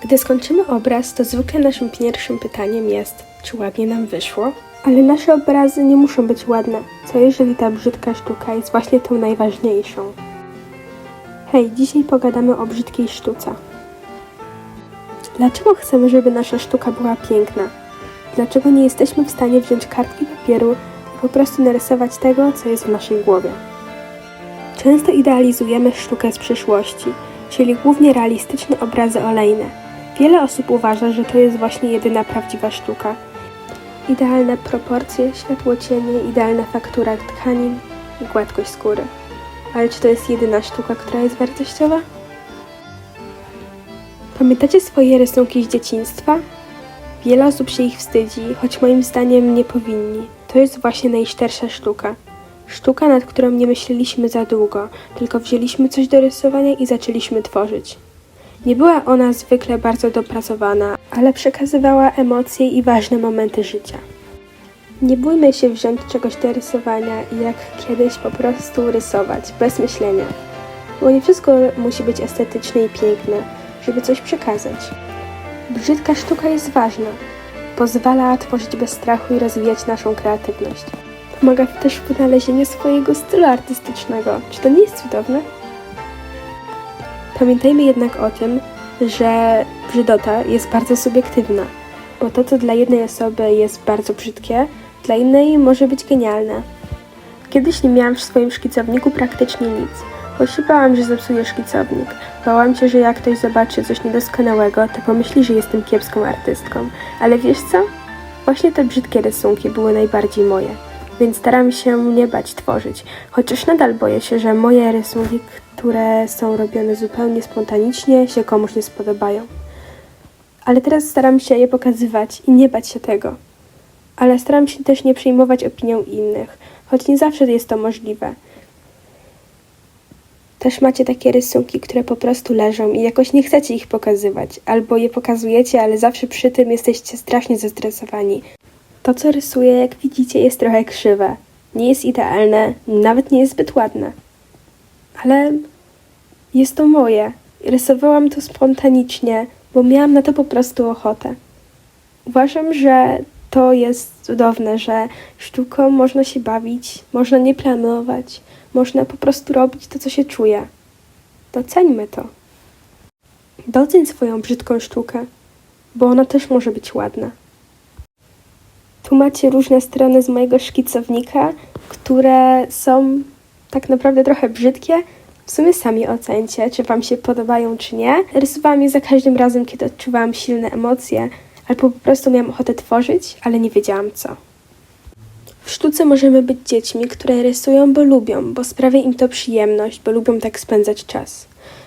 Gdy skończymy obraz, to zwykle naszym pierwszym pytaniem jest, czy ładnie nam wyszło? Ale nasze obrazy nie muszą być ładne. Co jeżeli ta brzydka sztuka jest właśnie tą najważniejszą? Hej, dzisiaj pogadamy o brzydkiej sztuce. Dlaczego chcemy, żeby nasza sztuka była piękna? Dlaczego nie jesteśmy w stanie wziąć kartki papieru i po prostu narysować tego, co jest w naszej głowie? Często idealizujemy sztukę z przyszłości, czyli głównie realistyczne obrazy olejne. Wiele osób uważa, że to jest właśnie jedyna prawdziwa sztuka. Idealne proporcje, światło cienie, idealna faktura tkanin i gładkość skóry. Ale czy to jest jedyna sztuka, która jest wartościowa? Pamiętacie swoje rysunki z dzieciństwa? Wiele osób się ich wstydzi, choć moim zdaniem nie powinni. To jest właśnie najszczersza sztuka. Sztuka, nad którą nie myśleliśmy za długo, tylko wzięliśmy coś do rysowania i zaczęliśmy tworzyć. Nie była ona zwykle bardzo dopracowana, ale przekazywała emocje i ważne momenty życia. Nie bójmy się wziąć czegoś do rysowania i jak kiedyś po prostu rysować, bez myślenia. Bo nie wszystko musi być estetyczne i piękne, żeby coś przekazać. Brzydka sztuka jest ważna. Pozwala tworzyć bez strachu i rozwijać naszą kreatywność. Pomaga też w wynalezieniu swojego stylu artystycznego. Czy to nie jest cudowne? Pamiętajmy jednak o tym, że brzydota jest bardzo subiektywna, bo to, co dla jednej osoby jest bardzo brzydkie, dla innej może być genialne. Kiedyś nie miałam w swoim szkicowniku praktycznie nic, bo że zepsuję szkicownik. Bałam się, że jak ktoś zobaczy coś niedoskonałego, to pomyśli, że jestem kiepską artystką. Ale wiesz co? Właśnie te brzydkie rysunki były najbardziej moje, więc staram się nie bać tworzyć, chociaż nadal boję się, że moje rysunki, które są robione zupełnie spontanicznie, się komuś nie spodobają. Ale teraz staram się je pokazywać i nie bać się tego. Ale staram się też nie przejmować opinią innych, choć nie zawsze jest to możliwe. Też macie takie rysunki, które po prostu leżą i jakoś nie chcecie ich pokazywać, albo je pokazujecie, ale zawsze przy tym jesteście strasznie zestresowani. To, co rysuję, jak widzicie, jest trochę krzywe. Nie jest idealne, nawet nie jest zbyt ładne. Ale jest to moje. Rysowałam to spontanicznie, bo miałam na to po prostu ochotę. Uważam, że to jest cudowne, że sztuką można się bawić, można nie planować, można po prostu robić to, co się czuje. Doceńmy to. Doceń swoją brzydką sztukę, bo ona też może być ładna. Tu macie różne strony z mojego szkicownika, które są tak naprawdę trochę brzydkie. W sumie sami ocencie, czy Wam się podobają, czy nie. Rysowałam je za każdym razem, kiedy odczuwałam silne emocje, albo po prostu miałam ochotę tworzyć, ale nie wiedziałam co. W sztuce możemy być dziećmi, które rysują, bo lubią, bo sprawia im to przyjemność, bo lubią tak spędzać czas.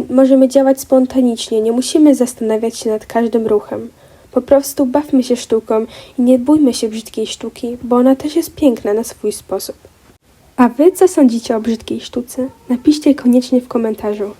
Możemy działać spontanicznie, nie musimy zastanawiać się nad każdym ruchem. Po prostu bawmy się sztuką i nie bójmy się brzydkiej sztuki, bo ona też jest piękna na swój sposób. A wy co sądzicie o brzydkiej sztuce? Napiszcie koniecznie w komentarzu.